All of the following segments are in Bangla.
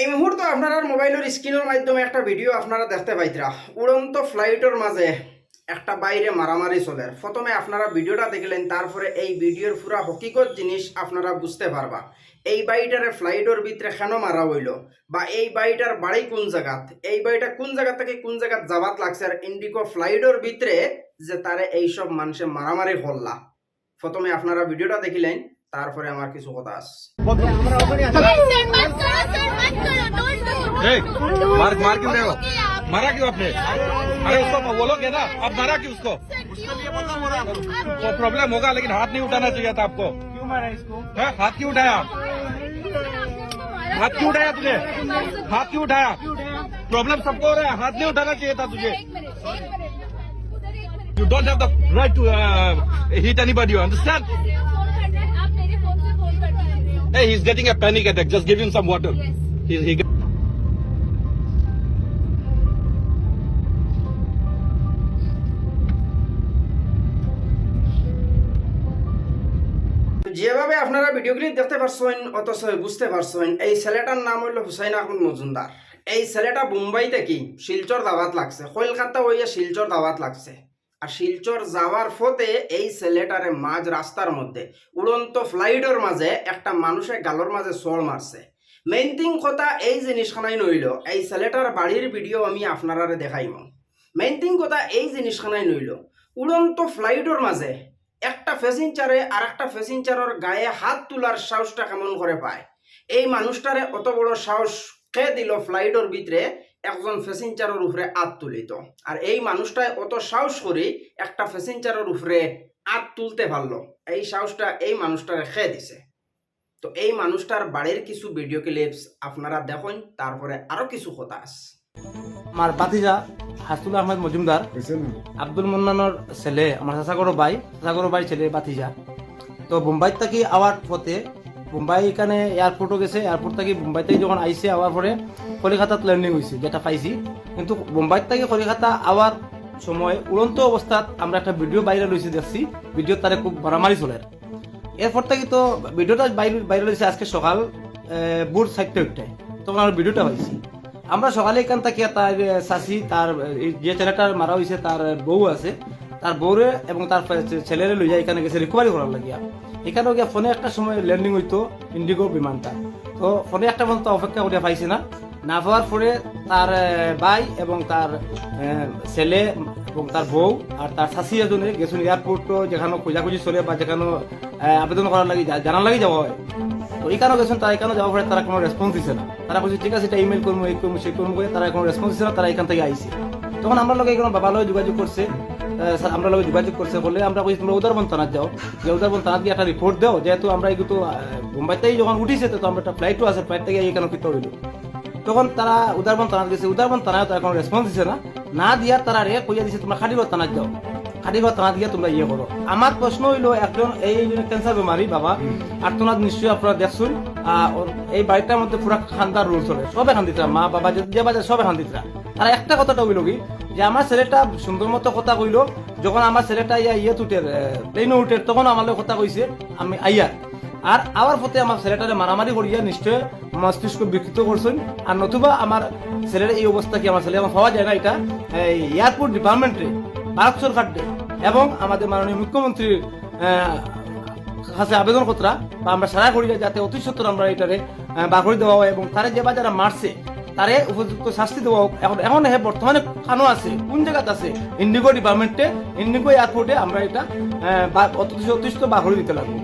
এই মুহূর্তে আপনার মোবাইলের স্ক্রিনের মাধ্যমে একটা ভিডিও আপনারা দেখতে পাইতরা। উড়ন্ত ফ্লাইটের মাঝে একটা বাইরে মারামারি চলে। প্রথমে আপনারা ভিডিওটা দেখলেন, তারপরে এই ভিডিওর পুরা হকিকত জিনিস আপনারা বুঝতে পারবা। এই বাড়িটারে ফ্লাইটের ভিতরে কেন মারা হইল? বা এই বাড়িটার বাড়ি কোন জায়গাত? এই বাড়িটা কোন জায়গা থেকে কোন জায়গাত যাবাত লাগছে? আর ইন্ডিকো ফ্লাইটের ভিতরে যে তারে এইসব মানুষে মারামারি করলা। প্রথমে আপনারা ভিডিওটা দেখিলেন। তারপরে আমার কিছু কথা আছে सर मत करो सर मत करो डोंट डू ए, मार मार क्यों रहे हो मारा क्यों आपने अरे उसको बोलोगे ना अब मारा क्यों उसको वो प्रॉब्लम होगा लेकिन हाथ नहीं उठाना चाहिए था आपको क्यों मारा इसको है? हाथ क्यों उठाया हाथ क्यों उठाया तुझे हाथ क्यों उठाया प्रॉब्लम सबको हो रहा है हाथ नहीं उठाना चाहिए था तुझे you don't have the right to hit anybody you understand Hey, he's getting a panic attack. Just give him some water. Yes. He, he যেভাবে আপনারা ভিডিওগুলি দেখতে পারছেন অথচ বুঝতে পারছেন এই ছেলেটার নাম হইল হুসাইন আহমদ মজুমদার এই ছেলেটা মুম্বাইতে কি শিলচর দাওয়াত লাগছে কলকাতা হইয়া শিলচর দাওয়াত লাগছে আর শিলচর যাওয়ার ফতে এই ছেলেটারে মাঝ রাস্তার মধ্যে, উড়ন্ত ফ্লাইটের মাঝে একটা মানুষে গালর মাঝে চড় মারছে। মেইন থিং কথা এই জিনিসখানাই নইল, এই ছেলেটার বাড়ির ভিডিও আমি আপনারারে দেখাইম মেইন থিং কথা এই জিনিসখানাই নইল, উড়ন্ত ফ্লাইটের মাঝে একটা প্যাসেঞ্জারে আর একটা প্যাসেঞ্জারের গায়ে হাত তোলার সাহসটা কেমন করে পায়? এই মানুষটারে অত বড় সাহস কে দিল ফ্লাইটের ভিতরে? একজন প্যাসেঞ্জারের উপরে হাত তুলিত আর এই মানুষটায় অত সাহস করে একটা প্যাসেঞ্জারের উপরে হাত তুলতে পারল। এই সাহসটা এই মানুষটারে খেয়ে দিছে। তো এই মানুষটার বাড়ির কিছু ভিডিও ক্লিপস আপনারা দেখুন তারপরে আরও কিছু কথা আছে। আমার বাতিজা হাসুল আহমেদ মজুমদার আব্দুল মন্নানোর ছেলে আমার চাচাগর ভাই চাচাগর ভাই ছেলে বাতিজা তো বোম্বাই থেকে আওয়ার পথে বোম্বাই এখানে এয়ারপোর্টও গেছে। এয়ারপোর্ট থেকে বোম্বাই থেকে যখন আইসে আওয়ার পরে কলিকাতাত ল্যান্ডিং হয়েছে যেটা পাইছি। কিন্তু বোম্বাই থেকে কলিকাতা আওয়ার সময় উড়ন্ত অবস্থাত আমরা একটা ভিডিও বাইরে লইছি দেখছি। ভিডিও তারে খুব মারামারি চলে। এরপর থেকে তো ভিডিওটা বাইরে লইছে আজকে সকাল ভোর চারটে উঠটায় তখন আমরা ভিডিওটা পাইছি। আমরা সকালে এখান থেকে তার চাষি তার যে ছেলেটার মারা হয়েছে তার বউ আছে। তার বউরে এবং তার ছেলেরে লইয়া এখানে গেছে রিকভারি করার লাগিয়া। এখানেও গিয়া ফোনে একটা সময় ল্যান্ডিং হইতো ইন্ডিগো বিমানটা। তো ফোনে একটা পর্যন্ত অপেক্ষা করিয়া পাইছে না। না পাওয়ার পরে তার ভাই এবং তার ছেলে এবং তার বউ আর তার শাশি এজনে গেছেন এয়ারপোর্টও যেখানে খোঁজাখুঁজি চলে বা যেখানে আবেদন করার লাগি জানার লাগি যাওয়া হয়। তো এইখানেও গেছেন তারা এখানে যাওয়ার পরে তারা কোনো রেসপন্স দিছে না। তারা বলছে, ঠিক আছে, এটা ইমেল করব, এই করব সেই করব করে তারা কোনো রেসপন্স দিছে না, তারা এখান থেকে আইছে। তখন আমরা লোক এখানে বাবা লোক যোগাযোগ করছে। আমরা লোক যোগাযোগ করছে বলে আমরা বলছি তোমরা উদারবন থানাত যাও। যে উদারবন থানাত গিয়ে একটা রিপোর্ট দাও যেহেতু আমরা এগুলো বোম্বাইতেই যখন উঠিছে তো আমরা একটা ফ্লাইটও আছে ফ্লাইট থেকে এখানে কিতে হইল? তখন তারা উদারবন থানাত গেছে। উদারবন থানায় তারা কোনো রেসপন্স দিছে না। না দিয়া তারা রে কইয়া দিছে তোমরা খাটিগড় থানাত যাও। খাটিগড় থানাত গিয়ে তোমরা ইয়ে করো। আমার প্রশ্ন হইল একজন এই ক্যান্সার বেমারি বাবা আর তোমরা নিশ্চয়ই আপনারা দেখছুন। আহ, এই বাড়িটার মধ্যে পুরা খান্দার রুল চলে। সবে খান্দিতরা মা বাবা যে বাজার সবে খান্দিতরা। তারা একটা কথাটা হইল কি যে আমার ছেলেটা সুন্দর মতো কথা কইল যখন আমার ছেলেটা ইয়া ইয়ে উঠে প্লেনে উঠে তখন আমার লগে কথা কইছে আমি আইয়া। আর আমার প্রতি আমার ছেলেটারে মারামারি করিয়া নিশ্চয় মস্তিষ্ক বিকৃত করছেন। আর নতুবা আমার ছেলের এই অবস্থা কি আমার ছেলে আমার পাওয়া যায় না এটা? এয়ারপোর্ট ডিপার্টমেন্টে ভারত সরকার এবং আমাদের মাননীয় মুখ্যমন্ত্রীর কাছে আবেদন কতরা বা আমরা সারা করি যাতে অতি সত্তর আমরা এটারে আহ, বার করে দেওয়া হয় এবং তারে যে বা যারা মারছে তারে উপযুক্ত শাস্তি দেওয়া হোক। এখন এখন হে বর্তমানে কানো আছে কোন জায়গাত আছে? ইন্ডিগো ডিপার্টমেন্টে ইন্ডিগো এয়ারপোর্টে আমরা এটা আহ, বা- অতি অতিষ্ঠ বার দিতে লাগবো।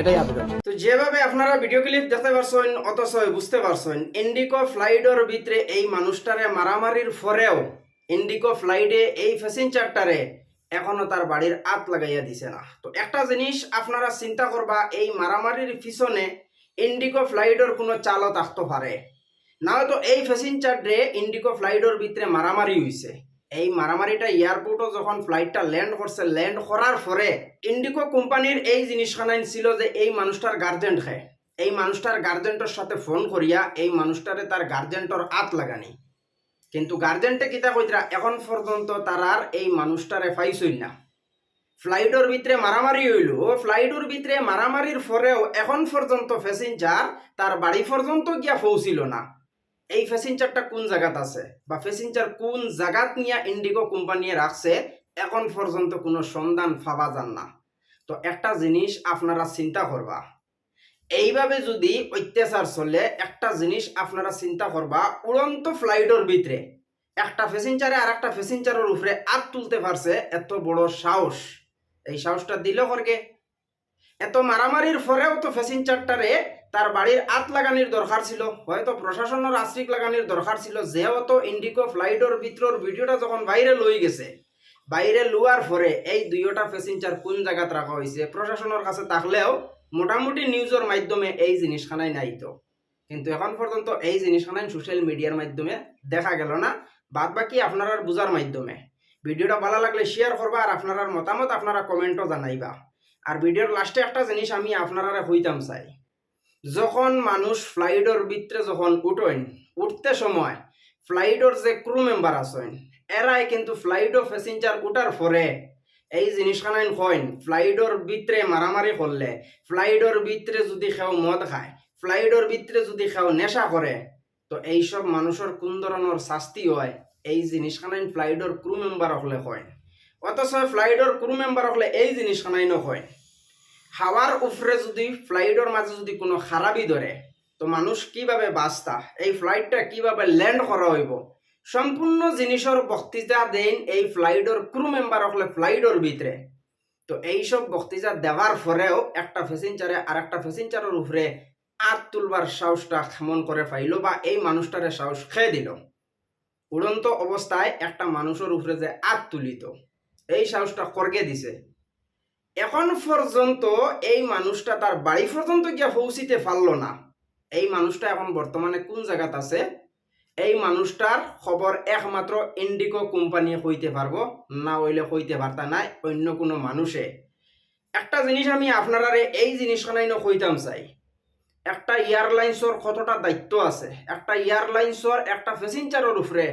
এটাই আবেদন। তো যেভাবে আপনারা ভিডিও ক্লিপ দেখতে পারছেন অথচ বুঝতে পারছেন ইন্ডিকো ফ্লাইটের ভিতরে এই মানুষটারে মারামারির পরেও ইন্ডিকো ফ্লাইটে এই প্যাসেঞ্জারটারে এখনও তার বাড়ির আত লাগাইয়া দিছে না। তো একটা জিনিস আপনারা চিন্তা করবা এই মারামারির পিছনে ইন্ডিকো ফ্লাইটের কোনো চালও থাকতে পারে। না হয়তো এই প্যাসেঞ্জাররে ইন্ডিকো ফ্লাইটের ভিতরে মারামারি হইছে। এই মারামারিটা এয়ারপোর্টও যখন ফ্লাইটটা ল্যান্ড করছে ল্যান্ড করার পরে ইন্ডিকো কোম্পানির এই জিনিসখানাই ছিল যে এই মানুষটার গার্জেন্ট খায় এই মানুষটার গার্জেন্টর সাথে ফোন করিয়া এই মানুষটারে তার গার্জেন্টর আত লাগানি। কিন্তু গার্জেন্টে কিতা কইতরা, এখন পর্যন্ত তারার এই মানুষটারে পাইছই না। ফ্লাইটের ভিতরে মারামারি হইল ফ্লাইটের ভিতরে মারামারির পরেও এখন পর্যন্ত প্যাসেঞ্জার তার বাড়ি পর্যন্ত গিয়া পৌঁছিল না। এই প্যাসেঞ্জারটা কোন জায়গাত আছে? বা প্যাসেঞ্জার কোন জায়গাত নিয়ে ইন্ডিগো কোম্পানি রাখছে এখন পর্যন্ত কোনো সন্ধান পাওয়া যান না। তো একটা জিনিস আপনারা চিন্তা করবা এইভাবে যদি অত্যাচার চলে, একটা জিনিস আপনারা চিন্তা করবা উড়ন্ত ফ্লাইটের ভিতরে একটা প্যাসেঞ্জারে আর একটা প্যাসেঞ্জারের উপরে আত তুলতে পারছে এত বড় সাহস। এই সাহসটা দিল করকে এত মারামারির পরেও তো প্যাসেঞ্জারটারে তার বাড়ির আত লাগানির দরকার ছিল। হয়তো প্রশাসনের আশ্রিক লাগানির দরকার ছিল। যেহেতু ইন্ডিগো ফ্লাইটের ভিতরের ভিডিওটা যখন বাইরে লই গেছে বাইরে লুয়ার পরে এই দুইটা প্যাসেঞ্জার কোন জায়গাত রাখা হয়েছে প্রশাসনের কাছে থাকলেও মোটামুটি নিউজের মাধ্যমে এই জিনিসখানাই নাই তো কিন্তু এখন পর্যন্ত এই জিনিসখানাই সোশ্যাল মিডিয়ার মাধ্যমে দেখা গেল না। বাদ বাকি আপনারা বুঝার মাধ্যমে। ভিডিওটা ভালো লাগলে শেয়ার করবা আর আপনার মতামত আপনারা কমেন্টও জানাইবা। আর ভিডিওর লাস্টে একটা জিনিস আমি আপনারা হইতাম চাই। যখন মানুষ ফ্লাইটের ভিতরে যখন উঠেন, উঠতে সময় ফ্লাইটের যে ক্রু মেম্বার আছেন এরাই কিন্তু ফ্লাইটও প্যাসেঞ্জার উঠার পরে এই জিনিসখানাইন কইন ফ্লাইটের ভিতরে মারামারি করলে ফ্লাইটের ভিতরে যদি কেউ মদ খায় ফ্লাইটের ভিতরে যদি কেউ নেশা করে তো এইসব মানুষের কোন ধরনের শাস্তি হয়? এই জিনিসখানাইন ফ্লাইটের ক্রু মেম্বার হলে হয় অথচ ফ্লাইটের ক্রু মেম্বার হলে এই জিনিসখানাই নয় হাওয়ার উপরে যদি ফ্লাইটের মাঝে যদি কোনো খারাপই ধরে তো মানুষ কীভাবে বাঁচতা? এই ফ্লাইটটা কীভাবে ল্যান্ড করা হইব? সম্পূর্ণ জিনিসের বক্তৃতা দেন এই ফ্লাইটের ক্রু মেম্বার হলে ফ্লাইটের ভিতরে তো এইসব বক্তৃতা দেওয়ার পরেও একটা প্যাসেঞ্জারে আর একটা প্যাসেঞ্জারের উপরে আত তুলবার সাহসটা কেমন করে পাইল বা এই মানুষটারে সাহস খেয়ে দিল। উড়ন্ত অবস্থায় একটা মানুষের উপরে যে আত তুলিত, এই সাহসটা করগে দিছে? এখন পর্যন্ত এই মানুষটা তার বাড়ি পর্যন্ত গিয়া পৌঁছিতে পারল না। এই মানুষটা এখন বর্তমানে কোন জায়গাত আছে? এই মানুষটার খবর একমাত্র ইন্ডিগো কোম্পানি হইতে পারব, না হইলে হইতে পারতা নাই অন্য কোনো মানুষে। একটা জিনিস আমি আপনারা এই জিনিসখানাই কইতাম চাই। একটা এয়ারলাইন্সর কতটা দায়িত্ব আছে? একটা এয়ারলাইন্সর একটা প্যাসেঞ্জারের উপরে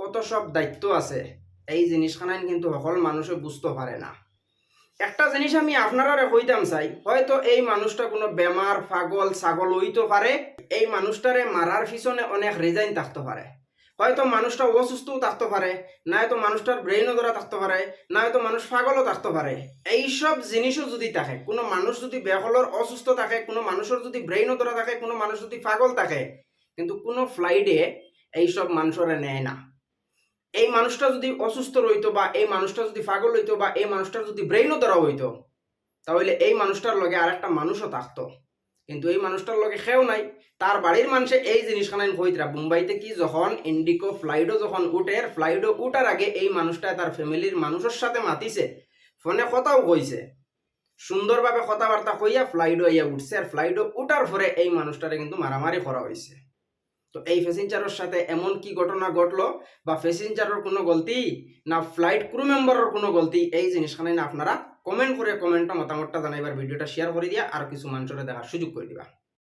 কত সব দায়িত্ব আছে? এই জিনিসখানাই কিন্তু সকল মানুষে বুঝতে পারে না। একটা জিনিস আমি আপনারা কইতাম চাই, হয়তো এই মানুষটা কোনো বেমার, পাগল, ছাগল হইতে পারে, এই মানুষটারে মারার পিছনে অনেক রিজাইন থাকতে পারে। হয়তো মানুষটা অসুস্থও থাকতে পারে, না হয়তো মানুষটার ব্রেইনও ধরা থাকতে পারে, না হয়তো মানুষ পাগলও থাকতে পারে। এইসব জিনিসও যদি থাকে, কোনো মানুষ যদি বেহলর অসুস্থ থাকে, কোনো মানুষের যদি ব্রেইনও ধরা থাকে, কোনো মানুষ যদি পাগল থাকে, কিন্তু কোনো ফ্লাইটে এইসব মানুষরে নেয় না। এই মানুষটা যদি অসুস্থ রইতো বা এই মানুষটা যদি পাগল হইতো বা এই মানুষটার যদি ব্রেইনও ধরা হইতো, তাহলে এই মানুষটার লগে আর একটা মানুষও থাকতো। কিন্তু এই মানুষটার লগে সেও নাই। তার বাড়ির মানুষে এই জিনিসখানাই হইতরা মুম্বাইতে কি যখন ইন্ডিকো ফ্লাইডও যখন উঠে ফ্লাইডও উঠার আগে এই মানুষটা তার ফ্যামিলির মানুষের সাথে মাতিছে। ফোনে কথাও কইছে। সুন্দরভাবে কথাবার্তা কইয়া ফ্লাইটও ইয়া উঠছে। আর ফ্লাইডও উঠার পরে এই মানুষটারে কিন্তু মারামারি করা হয়েছে তো এই প্যাসেঞ্জারের সাথে এমন কি ঘটনা ঘটলো? বা প্যাসেঞ্জারের কোনো গলতি? না ফ্লাইট ক্রু মেম্বারের কোনো গলতি? এই জিনিসখানে না আপনারা কমেন্ট করে কমেন্টটা মতামতটা জানাইবার, ভিডিওটা শেয়ার করে দিয়া আর কিছু মানুষের দেখার সুযোগ করে দিবা।